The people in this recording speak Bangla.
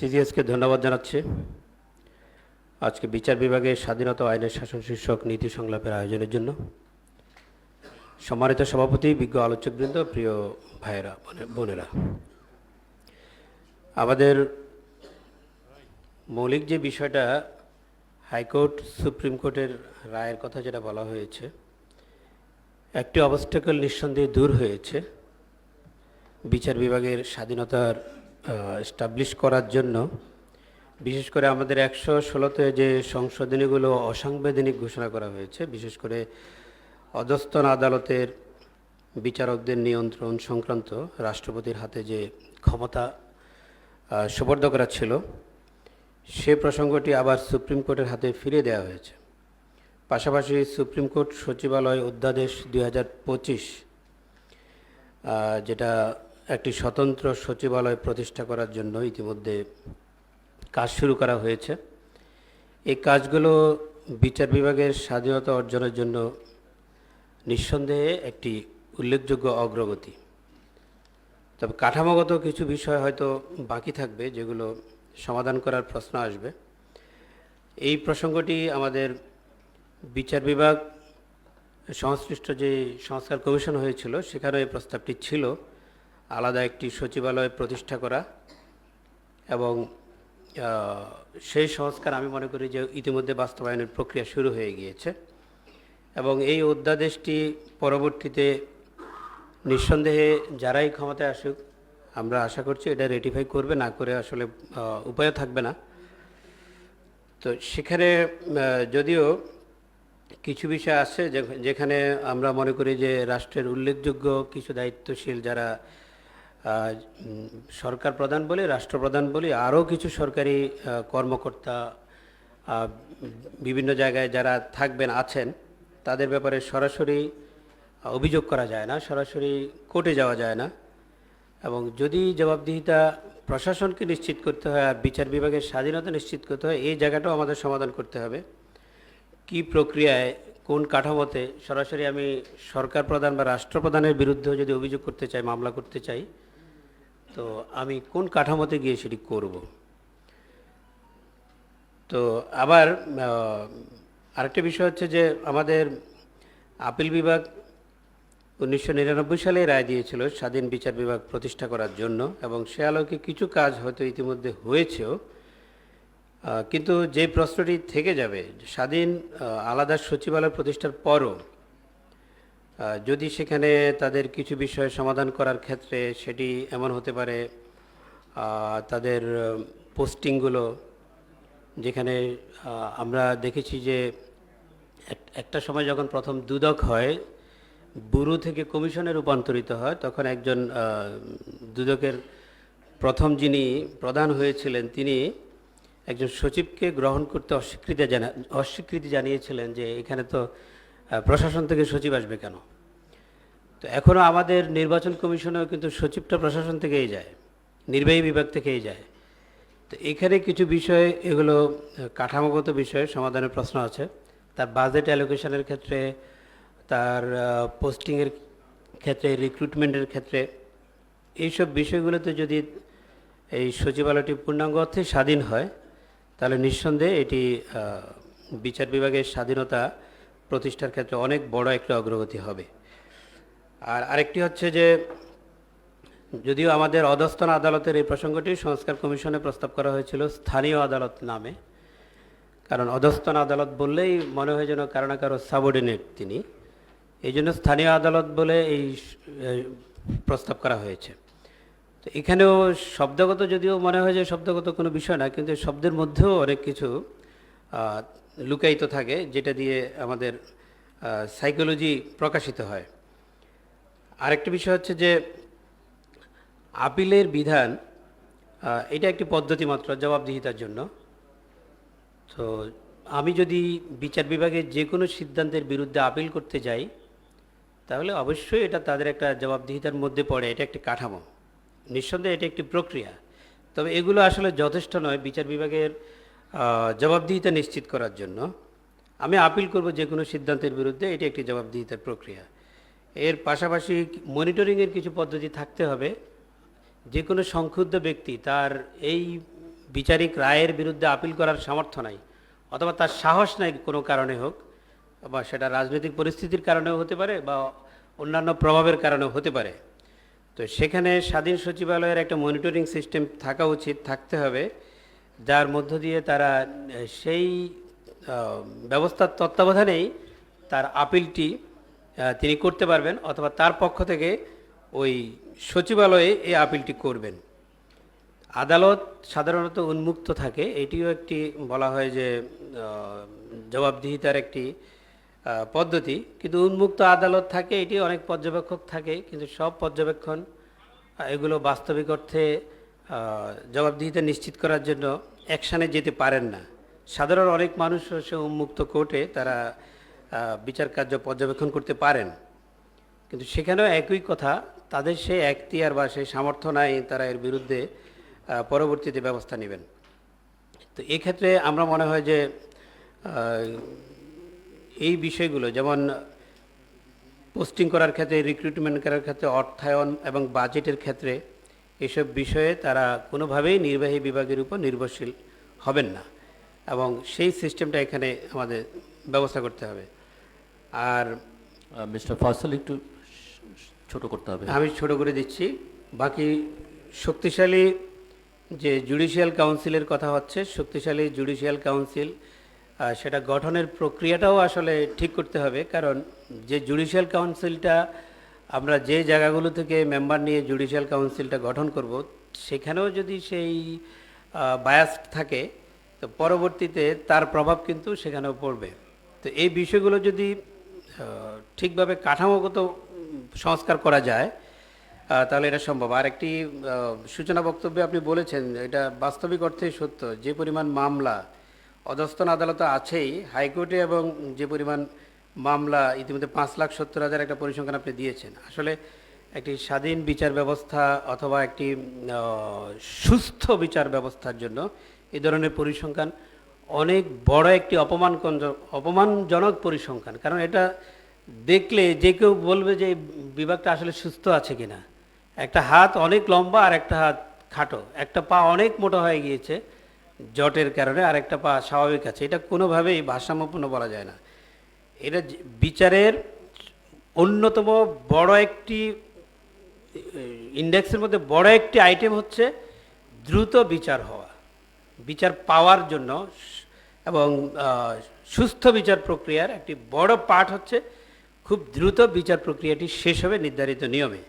সিজিএসকে ধন্যবাদ জানাচ্ছি। আজকে বিচার বিভাগের স্বাধীনতা আইনের শাসন শীর্ষক নীতি সংলাপের আয়োজনের জন্য। সম্মানিত সভাপতি, বিজ্ঞ আলোচকবৃন্দ, প্রিয় ভাইয়েরা, বোনে- বোনেরা। আমাদের মৌলিক যে বিষয়টা হাইকোর্ট, সুপ্রিম কোর্টের রায়ের কথা যেটা বলা হয়েছে, একটি অবস্টাকল নিঃসন্দেহে দূর হয়েছে। বিচার বিভাগের স্বাধীনতার এস্টাবলিশ করার জন্য বিশেষ করে আমাদের একশো ষোলোতে যে সংশোধনীগুলো অসাংবিধানিক ঘোষণা করা হয়েছে বিশেষ করে অধস্তন আদালতের বিচারকদের নিয়ন্ত্রণ সংক্রান্ত রাষ্ট্রপতির হাতে যে ক্ষমতা আহ, সুবর্দ করা ছিল সে প্রসঙ্গটি আবার সুপ্রিম কোর্টের হাতে ফিরে দেওয়া হয়েছে। পাশাপাশি সুপ্রিম কোর্ট সচিবালয় অধ্যাদেশ দুই হাজার পঁচিশ যেটা একটি স্বতন্ত্র সচিবালয় প্রতিষ্ঠা করার জন্য ইতিমধ্যে কাজ শুরু করা হয়েছে। এই কাজগুলো বিচার বিভাগের স্বাধীনতা অর্জনের জন্য নিঃসন্দেহে একটি উল্লেখযোগ্য অগ্রগতি। তবে কাঠামোগত কিছু বিষয় হয়তো বাকি থাকবে যেগুলো সমাধান করার প্রশ্ন আসবে। এই প্রসঙ্গটি আমাদের বিচার বিভাগ সংশ্লিষ্ট যে সংস্কার কমিশন হয়েছিল সেখানে এই প্রস্তাবটি ছিল। আলাদা একটি সচিবালয় প্রতিষ্ঠা করা এবং সেই সংস্কার আমি মনে করি যে ইতিমধ্যে বাস্তবায়নের প্রক্রিয়া শুরু হয়ে গিয়েছে এবং এই অধ্যাদেশটি পরবর্তীতে নিঃসন্দেহে যারাই ক্ষমতায় আসুক, আমরা আশা করছি এটা রেটিফাই করবে, না করে আসলে উপায় থাকবে না। তো সেখানে যদিও কিছু বিষয় আছে যেখানে আমরা মনে করি যে রাষ্ট্রের উল্লেখযোগ্য কিছু দায়িত্বশীল যারা সরকার প্রধান বলি, রাষ্ট্রপ্রধান বলি, আরও কিছু সরকারি কর্মকর্তা বিভিন্ন জায়গায় যারা থাকবেন, আছেন, তাদের ব্যাপারে সরাসরি অভিযোগ করা যায় না, সরাসরি কোর্টে যাওয়া যায় না। এবং যদি জবাবদিহিতা প্রশাসনকে নিশ্চিত করতে হয় আর বিচার বিভাগের স্বাধীনতা নিশ্চিত করতে হয়, এই জায়গাটাও আমাদের সমাধান করতে হবে। কি প্রক্রিয়ায়, কোন কাঠামোতে, সরাসরি আমি সরকার প্রধান বা রাষ্ট্রপ্রধানের বিরুদ্ধেও যদি অভিযোগ করতে চাই, মামলা করতে চাই তো আমি কোন কাঠামোতে গিয়ে সেটি করব? তো আবার আরেকটা বিষয় হচ্ছে যে আমাদের আপিল বিভাগ উনিশশো নিরানব্বই সালে রায় দিয়েছিল স্বাধীন বিচার বিভাগ প্রতিষ্ঠা করার জন্য এবং সে আলোকে কিছু কাজ হয়তো ইতিমধ্যে হয়েছেও কিন্তু যে প্রশ্নটি থেকে যাবে, স্বাধীন আলাদা সচিবালয় প্রতিষ্ঠার পরও যদি সেখানে তাদের কিছু বিষয় সমাধান করার ক্ষেত্রে সেটি এমন হতে পারে তাদের পোস্টিংগুলো, যেখানে আমরা দেখেছি যে এক- একটা সময় যখন প্রথম দুদক হয় ব্যুরো থেকে কমিশনে রূপান্তরিত হয়, তখন একজন দুদকের প্রথম যিনি প্রধান হয়েছিলেন, তিনি একজন সচিবকে গ্রহণ করতে অস্বীকৃতি জানা, অস্বীকৃতি জানিয়েছিলেন যে এখানে তো প্রশাসন থেকে সচিব আসবে কেন? তো এখনও আমাদের নির্বাচন কমিশনেও কিন্তু সচিবটা প্রশাসন থেকেই যায়, নির্বাহী বিভাগ থেকেই যায়। তো এখানে কিছু বিষয়, এগুলো কাঠামোগত বিষয়ে সমাধানের প্রশ্ন আছে। তার বাজেট অ্যালোকেশনের ক্ষেত্রে, তার পোস্টিংয়ের ক্ষেত্রে রিক্রুটমেন্টের ক্ষেত্রে, এইসব বিষয়গুলোতে যদি এই সচিবালয়টি পূর্ণাঙ্গ অর্থে স্বাধীন হয়, তাহলে নিঃসন্দেহে এটি বিচার বিভাগের স্বাধীনতা প্রতিষ্ঠার ক্ষেত্রে অনেক বড় একটা অগ্রগতি হবে। আর আরেকটি হচ্ছে যে, যদিও আমাদের অধস্তন আদালতের এই প্রসঙ্গটি সংস্কার কমিশনে প্রস্তাব করা হয়েছিল স্থানীয় আদালত নামে, কারণ অধস্তন আদালত বললেই মনে হয় যেন কারও না কারও সাবঅর্ডিনেট তিনি। এই জন্য স্থানীয় আদালত বলে এই প্রস্তাব করা হয়েছে। তো এখানেও শব্দগত যদিও মনে হয় যে শব্দগত কোনো বিষয় না, কিন্তু শব্দের মধ্যেও অনেক কিছু লুকায়িত থাকে, যেটা দিয়ে আমাদের সাইকোলজি প্রকাশিত হয়। আরেকটি বিষয় হচ্ছে যে, আপিলের বিধান এটা একটি পদ্ধতি মাত্র জবাবদিহিতার জন্য। তো, আমি যদি বিচার বিভাগের যে কোনো সিদ্ধান্তের বিরুদ্ধে আপিল করতে যাই, তাহলে অবশ্যই এটা তাদের একটা জবাবদিহিতার মধ্যে পড়ে, এটা একটি কাঠামো। নিঃসন্দেহে এটা একটি প্রক্রিয়া। তবে এগুলো আসলে যথেষ্ট নয়, বিচার বিভাগের জবাবদিহিতা নিশ্চিত করার জন্য আমি আপিল করব যে কোনো সিদ্ধান্তের বিরুদ্ধে এটি একটি জবাবদিহিতার প্রক্রিয়া। এর পাশাপাশি মনিটরিংয়ের কিছু পদ্ধতি থাকতে হবে। যে কোনো সংক্ষুব্ধ ব্যক্তি তার এই বিচারিক রায়ের বিরুদ্ধে আপিল করার সামর্থ্য নাই অথবা তার সাহস নাই কোনো কারণে হোক বা সেটা রাজনৈতিক পরিস্থিতির কারণেও হতে পারে বা অন্যান্য প্রভাবের কারণেও হতে পারে। তো সেখানে স্বাধীন সচিবালয়ের একটা মনিটরিং সিস্টেম থাকা উচিত, থাকতে হবে। যার মধ্য দিয়ে তারা সেই ব্যবস্থার তত্ত্বাবধানেই তার আপিলটি তিনি করতে পারবেন অথবা তার পক্ষ থেকে ওই সচিবালয়ে এই আপিলটি করবেন। আদালত সাধারণত উন্মুক্ত থাকে। এটিও একটি বলা হয় যে জবাবদিহিতার একটি পদ্ধতি। কিন্তু উন্মুক্ত আদালত থাকে, এটি অনেক পর্যবেক্ষক থাকে। কিন্তু সব পর্যবেক্ষণ এগুলো বাস্তবিক অর্থে জবাবদিহিতা নিশ্চিত করার জন্য অ্যাকশানে যেতে পারেন না। সাধারণ অনেক মানুষ সে উন্মুক্ত কোর্টে তারা বিচার কার্য পর্যবেক্ষণ করতে পারেন। কিন্তু সেখানেও একই কথা, তাদের সেই এখতিয়ার বা সেই সামর্থ্য নাই তারা এর বিরুদ্ধে পরবর্তীতে ব্যবস্থা নেবেন। তো এক্ষেত্রে আমরা মনে হয় যে এই বিষয়গুলো যেমন পোস্টিং করার ক্ষেত্রে রিক্রুটমেন্ট করার ক্ষেত্রে অর্থায়ন এবং বাজেটের ক্ষেত্রে এসব বিষয়ে তারা কোনোভাবেই নির্বাহী বিভাগের উপর নির্ভরশীল হবেন না এবং সেই সিস্টেমটা এখানে আমাদের ব্যবস্থা করতে হবে। আর মিস্টার ফয়সাল একটু ছোট করতে হবে। আমি ছোট করে দিচ্ছি। বাকি শক্তিশালী যে জুডিশিয়াল কাউন্সিলের কথা হচ্ছে শক্তিশালী জুডিশিয়াল কাউন্সিল সেটা গঠনের প্রক্রিয়াটাও আসলে ঠিক করতে হবে। কারণ যে জুডিশিয়াল কাউন্সিলটা আমরা যে জায়গাগুলো থেকে মেম্বার নিয়ে জুডিশিয়াল কাউন্সিলটা গঠন করব, সেখানেও যদি সেই বায়াস থাকে, তো পরবর্তীতে তার প্রভাব কিন্তু সেখানেও পড়বে। তো এই বিষয়গুলো যদি ঠিকভাবে কাঠামোগত সংস্কার করা যায় তাহলে এটা সম্ভব। আর একটি সূচনা বক্তব্যে আপনি বলেছেন, এটা বাস্তবিক অর্থেই সত্য। যে পরিমাণ মামলা অধস্তন আদালত আছেই, হাইকোর্টে এবং যে পরিমাণ মামলা ইতিমধ্যে পাঁচ লাখ সত্তর হাজার একটা পরিসংখ্যান আপনি দিয়েছেন। আসলে একটি স্বাধীন বিচার ব্যবস্থা অথবা একটি সুস্থ বিচার ব্যবস্থার জন্য এ ধরনের পরিসংখ্যান অনেক বড় একটি অপমান অপমানজনক পরিসংখ্যান। কারণ এটা দেখলে যে কেউ বলবে যে বিভাগটা আসলে সুস্থ আছে কিনা। একটা হাত অনেক লম্বা আর একটা হাত খাটো। একটা পা অনেক মোটা হয়ে গিয়েছে জটের কারণে, আর একটা পা স্বাভাবিক আছে। এটা কোনোভাবেই ভারসাম্যপূর্ণ বলা যায় না। এটা বিচারের অন্যতম বড় একটি ইন্ডেক্সের মধ্যে বড় একটি আইটেম হচ্ছে দ্রুত বিচার হওয়া, বিচার পাওয়ার জন্য এবং সুস্থ বিচার প্রক্রিয়ার একটি বড় পার্ট হচ্ছে খুব দ্রুত বিচার প্রক্রিয়াটি শেষ হবে নির্ধারিত নিয়মে।